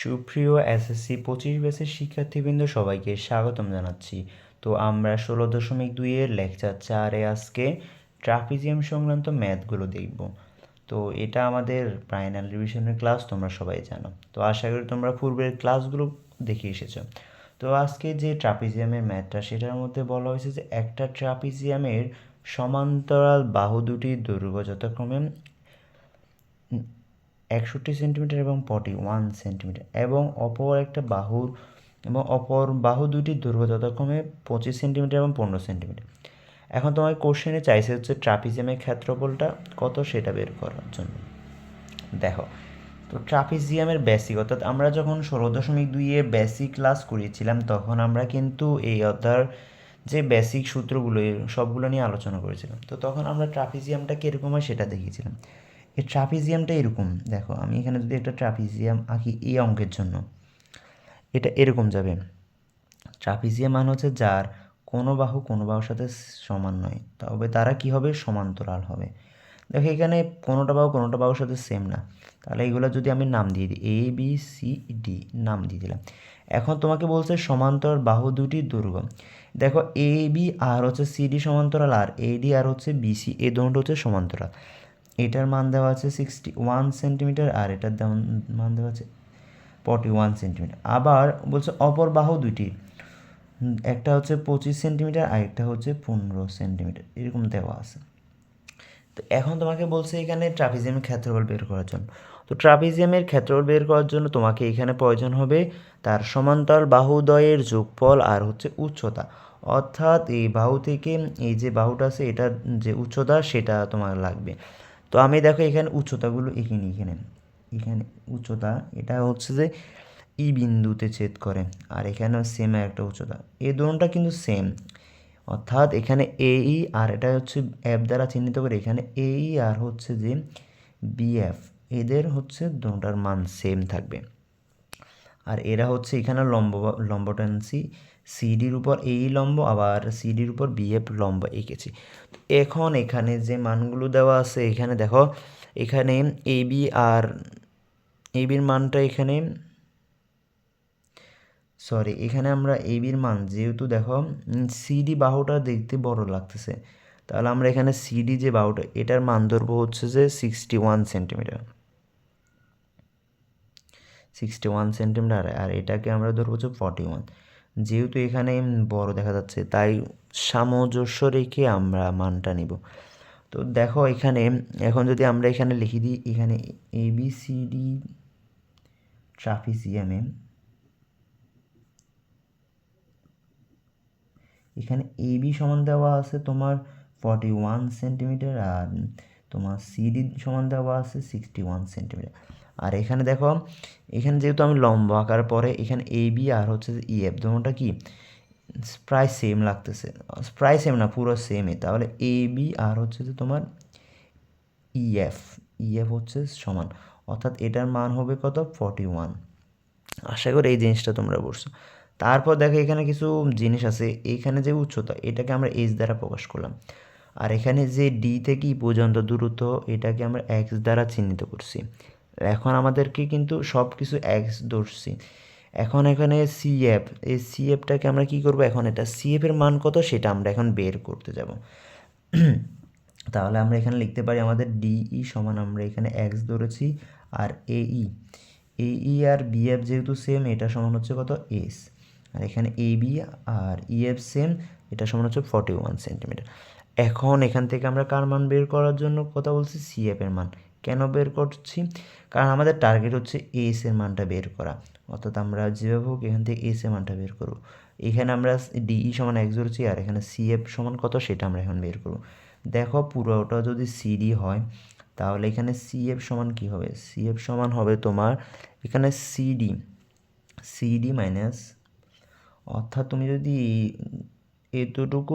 সুপ্রিয় এসএসসি পঁচিশ ব্যাচের শিক্ষার্থীবৃন্দ, সবাইকে স্বাগতম জানাচ্ছি। তো আমরা ষোলো দশমিক দুইয়ের লেকচার চারে আজকে ট্রাফিজিয়াম সংক্রান্ত ম্যাথগুলো দেখব। তো এটা আমাদের ফাইনাল রিভিশনের ক্লাস তোমরা সবাই জানো। তো আশা করি তোমরা পূর্বের ক্লাসগুলো দেখে এসেছ। তো আজকে যে ট্রাপিজিয়ামের ম্যাথটা, সেটার মধ্যে বলা হয়েছে যে একটা ট্রাপিজিয়ামের সমান্তরাল বাহু দুটির দৈর্ঘ্য যথাক্রমে একষট্টি সেন্টিমিটার এবং পটি ওয়ান সেন্টিমিটার এবং অপর একটা বাহুর এবং অপর বাহু দুটির দৈর্ঘ্য যথাক্রমে পঁচিশ সেন্টিমিটার এবং পনেরো সেন্টিমিটার। এখন তোমার কোশ্চেনে চাইছে হচ্ছে ট্রাপিজিয়ামের ক্ষেত্রফলটা কত সেটা বের করার জন্য। দেখো, তো ট্রাপিজিয়ামের বেসিক অর্থাৎ আমরা যখন ষোলো দশমিক দুইয়ে বেসিক ক্লাস করিয়েছিলাম, তখন আমরা কিন্তু এই অধ্যায়ের যে বেসিক সূত্রগুলো, সবগুলো নিয়ে আলোচনা করেছিলাম। তো তখন আমরা ট্রাপিজিয়ামটা কীরকম হয় সেটা দেখিয়েছিলাম। এই ট্রাপিজিয়ামটা এরকম। দেখো, আমি এখানে যদি একটা ট্রাপিজিয়াম আঁকি এই অঙ্কের জন্য, এটা এরকম যাবে। ট্রাপিজিয়াম মানে হচ্ছে যার কোনো বাহু কোনো বাহুর সাথে সমান নয়, তবে তারা কি হবে? সমান্তরাল হবে। দেখো, এখানে কোনোটা বাহু কোনোটা বাহুর সাথে সেম না। তাহলে এইগুলো যদি আমি নাম দিয়ে দিই এ বি সি ডি নাম দিয়ে দিলাম। এখন তোমাকে বলছে সমান্তরাল বাহু দুটির দৈর্ঘ্য দেখো এ বি আর হচ্ছে সিডি সমান্তরাল, আর এডি আর হচ্ছে বিসি এ দুটো হচ্ছে সমান্তরাল। এটার মান দেওয়া আছে সিক্সটি ওয়ান সেন্টিমিটার আর এটার মান দেওয়া আছে ফর্টি ওয়ান সেন্টিমিটার আবার বলছে অপর বাহু দুটি একটা হচ্ছে পঁচিশ সেন্টিমিটার আর একটা হচ্ছে পনেরো সেন্টিমিটার এরকম দেওয়া আছে। তো এখন তোমাকে বলছে এখানে ট্রাপিজিয়ামের ক্ষেত্রফল বের করার জন্য। তো ট্রাপিজিয়ামের ক্ষেত্রফল বের করার জন্য তোমাকে এখানে প্রয়োজন হবে তার সমান্তরাল বাহুদয়ের যোগফল আর হচ্ছে উচ্চতা। অর্থাৎ এই বাহু থেকে এই যে বাহুটা আছে, এটার যে উচ্চতা, সেটা তোমার লাগবে। তো আমি দেখো এখানে উচ্চতাগুলো এখানে এখানে এখানে উচ্চতা, এটা হচ্ছে যে ই বিন্দুতে ছেদ করে, আর এখানেও সেম একটা উচ্চতা। এই দুটোটা কিন্তু সেম অর্থাৎ এখানে এই আর এটা হচ্ছে অ্যাপ দ্বারা চিহ্নিত করে এখানে এই আর হচ্ছে যে বিএফ এদের হচ্ছে দুটার মান সেম থাকবে। আর এরা হচ্ছে এখানে লম্ব লম্ব টানছি সিডির উপর এই লম্ব, আবার সিডির উপর বিএফ লম্ব এঁকেছি এখন এখানে যে মানগুলো দেওয়া আছে, এখানে দেখো, এখানে এ বি আর এ বির মানটা এখানে সরি এখানে আমরা এ বির মান যেহেতু দেখো সিডি বাহুটা দেখতে বড় লাগতেছে, তাহলে আমরা এখানে সিডি যে বাহুটা, এটার মান ধরবো হচ্ছে যে sixty one centimetre sixty one centimetre আর এটাকে আমরা ধরবো হচ্ছে ফর্টি ওয়ান যেহেতু এখানে বড় দেখা যাচ্ছে, তাই সামঞ্জস্য রেখে আমরা মানটা নিব। তো দেখো এখানে, এখন যদি আমরা এখানে লিখে দিই, এখানে এ বি সি ডি ট্রাফিসিয়ামে এখানে এ বি সমান দেওয়া আছে তোমার ফর্টি ওয়ান সেন্টিমিটার আর তোমার সিডি সমান দেওয়া আছে সিক্সটি ওয়ান সেন্টিমিটার আর এখানে দেখো, এখানে যেহেতু আমি লম্বা আঁকার পরে এখানে এ বি আর হচ্ছে ইএফ দুটোটা কি? প্রায় সেম লাগতেছে। প্রায় সেম না, পুরো সেমই তাহলে এ বি আর হচ্ছে যে তোমার ইএফ ইএফ হচ্ছে সমান। অর্থাৎ এটার মান হবে কত? ফর্টি ওয়ান আশা করি এই জিনিসটা তোমরা বলছো তারপর দেখো, এখানে কিছু জিনিস আছে। এখানে যে উচ্চতা, এটাকে আমরা এইচ দ্বারা প্রকাশ করলাম। আর এখানে যে ডি থেকে ই পর্যন্ত দূরত্ব, এটাকে আমরা এক্স দ্বারা চিহ্নিত করছি। এখন আমাদেরকে কিন্তু সব কিছু এক্স ধরছি। এখন এখানে সিএফ এই সিএফটাকে আমরা কি করব? এখন এটা সিএফ এর মান কত? সেটা আমরা এখন বের করতে যাব। তাহলে আমরা এখানে লিখতে পারি আমাদের ডিই সমান আমরা এখানে এক্স ধরেছি আর এই এই আর বিএফ যেহেতু সেম এটা সমান হচ্ছে কত? এস আর এখানে A B R EF same এটা সমান হচ্ছে ফর্টি ওয়ান সেন্টিমিটার এখন এখান থেকে আমরা কার মান বের করার জন্য কথা বলছি? সিএফ এর মান। কেন বের করছি? কারণ আমাদের টার্গেট হচ্ছে এস এর মানটা বের করা। অর্থাৎ আমরা যেভাবে হোক এখান থেকে এস এর মানটা বের করব। এখানে আমরা ডিই সমান এক ধরছি আর এখানে সিএফ সমান কত সেটা আমরা এখন বের করব। দেখো পুরোটা যদি সিডি হয়, তাহলে এখানে সিএফ সমান কি হবে? সিএফ সমান হবে তোমার এখানে সিডি সিডি মাইনাস অর্থাৎ তুমি যদি এতটুকু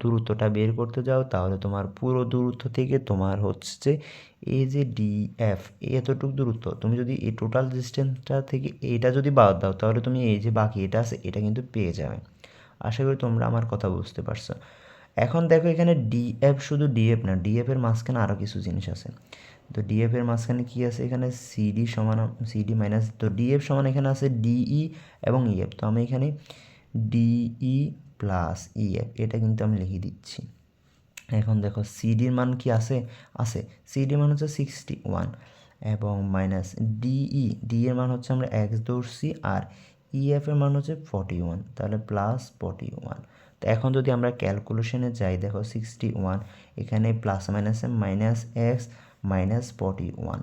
দূরত্বটা বের করতে যাও, তাহলে তোমার পুরো দূরত্ব থেকে তোমার হচ্ছে এই যে ডিএফ এতটুকু দূরত্ব। তুমি যদি এই টোটাল ডিস্টেন্সটা থেকে এটা যদি বাদ দাও, তাহলে তুমি এই যে বাকি এটা আছে, এটা কিন্তু পেয়ে যাবে। আশা করি তোমরা আমার কথা বুঝতে পারছ। এখন দেখো এখানে ডিএফ শুধু ডিএফ না ডিএফের মাঝখানে আরও কিছু জিনিস আছে। তো ডিএফ এর মাঝখানে কী আছে? এখানে সিডি সমান সিডি মাইনাস তো ডিএফ সমান এখানে আছে ডিই এবং ইএফ তো আমি এখানে ডিই প্লাস ইএফ এটা কিন্তু আমি লিখে দিচ্ছি। এখন দেখো সিডির মান কি আছে? আছে। সিডির মান হচ্ছে সিক্সটি ওয়ান এবং মাইনাস ডিই ডি এর মান হচ্ছে আমরা এক্স ধরছি আর ইএফ এর মান হচ্ছে ফর্টি ওয়ান তাহলে প্লাস ফর্টি ওয়ান তো এখন যদি আমরা ক্যালকুলেশনে যাই, দেখো সিক্সটি ওয়ান এখানে প্লাস মাইনাসে minus X minus forty one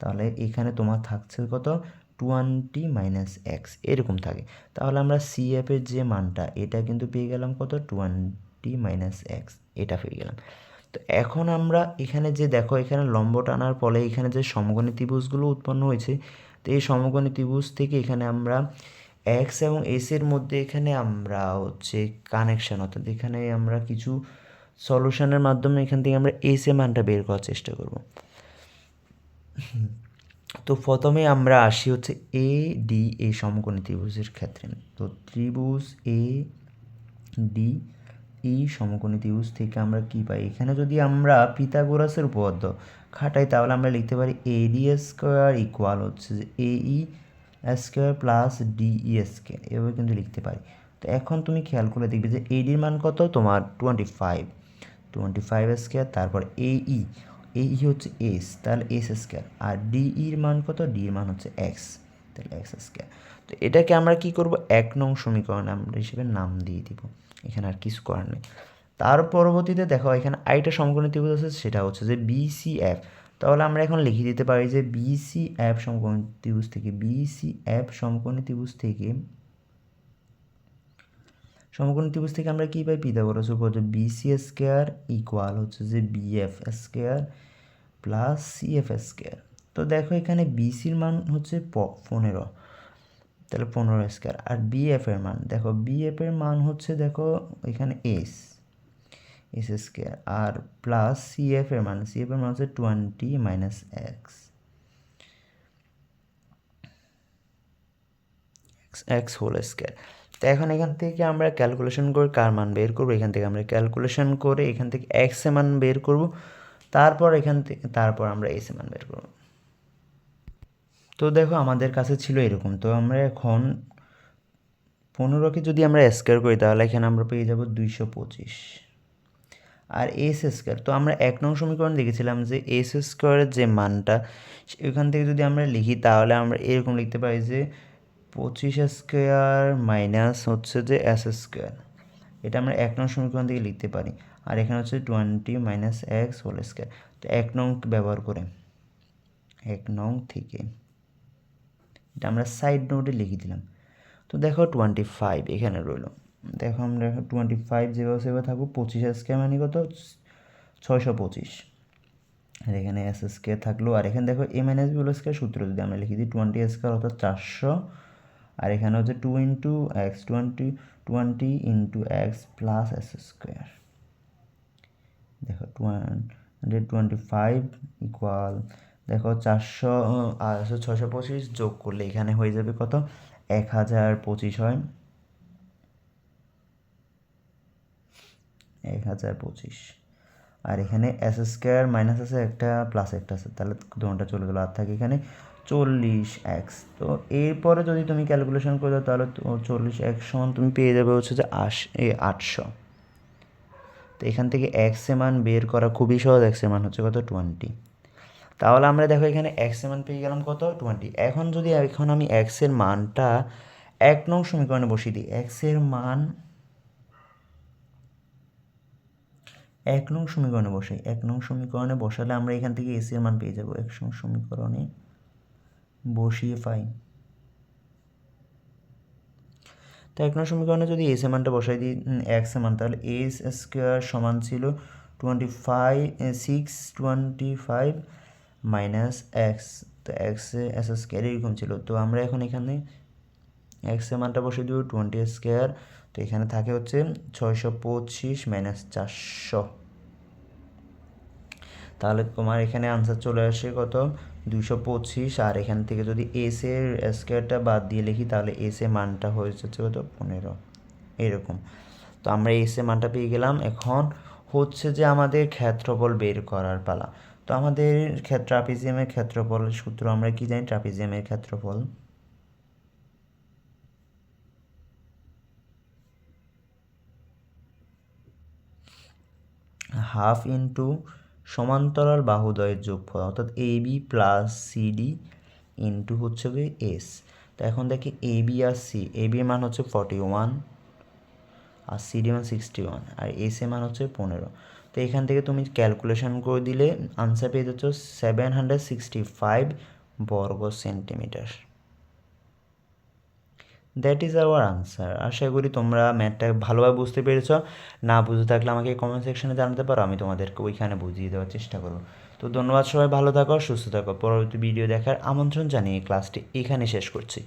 তাহলে এখানে তোমার থাকছে কত? টোয়েন্টি মাইনাস এক্স এরকম থাকে। তাহলে আমরা সিএফের যে মানটা, এটা কিন্তু পেয়ে গেলাম কত? টোয়েন্টি মাইনাস এক্স এটা পেয়ে গেলাম। তো এখন আমরা এখানে যে দেখো, এখানে লম্ব টানার ফলে এখানে যে সমগণী ত্রিভুজগুলো উৎপন্ন হয়েছে, তো এই সমগণী ত্রিভুজ থেকে এখানে আমরা এক্স এবং এস এর মধ্যে এখানে আমরা হচ্ছে কানেকশান অর্থাৎ এখানে আমরা কিছু সলিউশনের মাধ্যমে এখান থেকে আমরা এস এর মানটা বের করার চেষ্টা করব। তো প্রথমে আমরা আসি হচ্ছে এ ডি এ সমকোণী ত্রিভুজের ক্ষেত্রে। তো ত্রিভুজ এ ডি ই সমকোণী ত্রিভুজ থেকে আমরা কি পাই? এখানে যদি আমরা পিতাগোরাসের উপপাদ্য খাটাই, তাহলে আমরা লিখতে পারি এ ডি স্কোয়ার ইকুয়াল হচ্ছে যে A E square plus D E square এভাবে কিন্তু লিখতে পারি। তো এখন তুমি খেয়াল করে দেখবে যে এডির মান কত? তোমার twenty five twenty five square তারপর এ ই এই হচ্ছে এস তাহলে এস স্কোয়ার আর ডিইর মান কত? ডির মান হচ্ছে এক্স তাহলে এক্স স্কোয়ার তো এটাকে আমরা কি করব? এক নং সমীকরণ আমরা হিসেবে নাম দিয়ে দিব। এখানে আর কিছু করার নেই। তার পরবর্তীতে দেখো, এখানে আইটা সমকোণী ত্রিভুজ আছে, সেটা হচ্ছে যে বিসিএফ তাহলে আমরা এখন লিখে দিতে পারি যে বিসিএফ সমকোণী ত্রিভুজ থেকে বিসিএফ সমকোণী ত্রিভুজ থেকে সমকোণী ত্রিভুজ থেকে আমরা কী পাই? পিথাগোরাস উপপাদ্য বিসি স্কোয়ার ইকুয়াল হচ্ছে যে B F square plus C F square তো দেখো এখানে বিসির মান হচ্ছে পনেরো। তাহলে পনেরো স্কোয়ার আর বিএফ এর মান, দেখো বিএফ এর মান হচ্ছে দেখো এখানে এস এস স্কোয়ার আর প্লাস সিএফ এর মান সিএফ এর মান হচ্ছে twenty minus X X whole square তো এখন এখান থেকে আমরা ক্যালকুলেশন করে কার মান বের করব? এখান থেকে আমরা ক্যালকুলেশন করে এখান থেকে এক্স এ মান বের করব। তারপর এখান থেকে তারপর আমরা এস এ মান বের করব। তো দেখো আমাদের কাছে ছিল এরকম। তো আমরা এখন পনেরোকে যদি আমরা স্কোয়ার করি, তাহলে এখানে আমরা পেয়ে যাব দুইশো পঁচিশ। আর এস স্কোয়ার তো আমরা এক নং সমীকরণ দেখেছিলাম যে এস স্কোয়ারের যে মানটা, এখান থেকে যদি আমরা লিখি, তাহলে আমরা এরকম লিখতে পারি যে পঁচিশ স্কোয়ার মাইনাস হচ্ছে যে এস স্কোয়ার। এটা আমরা এক নং সমীকরণ থেকে লিখতে পারি। আর এখানে হচ্ছে twenty minus X whole square তো এক নং ব্যবহার করে, এক নং থেকে এটা আমরা সাইড নোটে লিখে দিলাম। তো দেখো টোয়েন্টি ফাইভ এখানে রইল। দেখো আমরা টোয়েন্টি ফাইভ যেভাবে সেভাবে থাকব, পঁচিশ স্কোয়ার মানে কত? ছয়শো পঁচিশ। আর এখানে এস স্কোয়ার থাকল। আর এখানে দেখো A minus B whole square সূত্র যদি আমরা লিখে দিই টোয়েন্টি স্কোয়ার অর্থাৎ চারশো আর এখানে হচ্ছে two into X twenty twenty into X plus S square দেখো টোয়েন্টি ফাইভ ইকুয়াল দেখো চারশো আর ছশো পঁচিশ যোগ করলে এখানে হয়ে যাবে কত? এক হাজার পঁচিশ হয়। এক হাজার পঁচিশ। আর এখানে এস স্কোয়ার মাইনাস আছে একটা প্লাস একটা আছে। তাহলে দুটা চলে গেলো। আর থাকে এখানে চল্লিশ এক্স তো এরপরে যদি তুমি ক্যালকুলেশন করে দাও, তাহলে চল্লিশ এক্স সমান তুমি পেয়ে যাবে হচ্ছে যে আশ, এ আটশো। তো এখান থেকে এক্স মান বের করা খুবই সহজ এক্স মান হচ্ছে কত? টোয়েন্টি তাহলে আমরা দেখো এখানে এক্সের মান পেয়ে গেলাম কত? টোয়েন্টি এখন যদি এখন আমি এক্সের মানটা এক নং সমীকরণে বসিয়ে দিই এক্সের মান এক নং সমীকরণে বসাই, এক নং সমীকরণে বসালে আমরা এখান থেকে এস এর মান পেয়ে যাব, এক নং সমীকরণে। বসিয়ে পাই তো এক নং সমীকরণে যদি এস এর মানটা বসাই দিই এক্স মান, তাহলে এস স্কোয়ার সমান ছিল twenty five six twenty five minus X তো এক্স এস স্কোয়ার এরকম ছিল। তো আমরা এখন এখানে এক্সের মানটা বসিয়ে দিব টোয়েন্টি স্কোয়ার তো এখানে থাকে হচ্ছে ছয়শো পঁচিশ মাইনাস চারশো। তাহলে তোমার এখানে আনসার চলে আসে কত? দুশো পঁচিশ, আর এখান থেকে যদি এস এর স্কোয়ারটা বাদ দিয়ে লিখি, তাহলে এস এর মানটা হয়ে যাচ্ছে কত? পনেরো। এরকম। তো আমরা এস এর মানটা পেয়ে গেলাম। এখন হচ্ছে যে আমাদের ক্ষেত্রফল বের করার পালা। তো আমাদের ক্ষেত্র, ট্রাপিজিয়ামের ক্ষেত্রফল সূত্র আমরা কি জানি? ট্রাপিজিয়ামের ক্ষেত্রফল। হাফ ইন্টু সমান্তরাল বাহুদয়ের যোগফল, অর্থাৎ A B plus C D into হচ্ছে গিয়ে এস তো এখন দেখি এ বি আর সি এ বির মান হচ্ছে ফর্টি ওয়ান আর সিডি মান সিক্সটি ওয়ান আর এস এর মান হচ্ছে পনেরো। তো এখান থেকে তুমি ক্যালকুলেশন করে দিলে আনসার পেয়ে যাচ্ছ সেভেন হান্ড্রেড সিক্সটি ফাইভ বর্গ centimetre that is our answer আশা করি তোমরা ম্যাথটা ভালোভাবে বুঝতে পেরেছ। না বুঝতে থাকলে আমাকে কমেন্ট সেকশনে জানাতে পারো, আমি তোমাদেরকে ওইখানে বুঝিয়ে দেওয়ার চেষ্টা করব। তো ধন্যবাদ সবাই, ভালো থাকো, সুস্থ থাকো। পরবর্তী ভিডিও দেখার আমন্ত্রণ জানিয়ে ক্লাসটি এখানে শেষ করছি।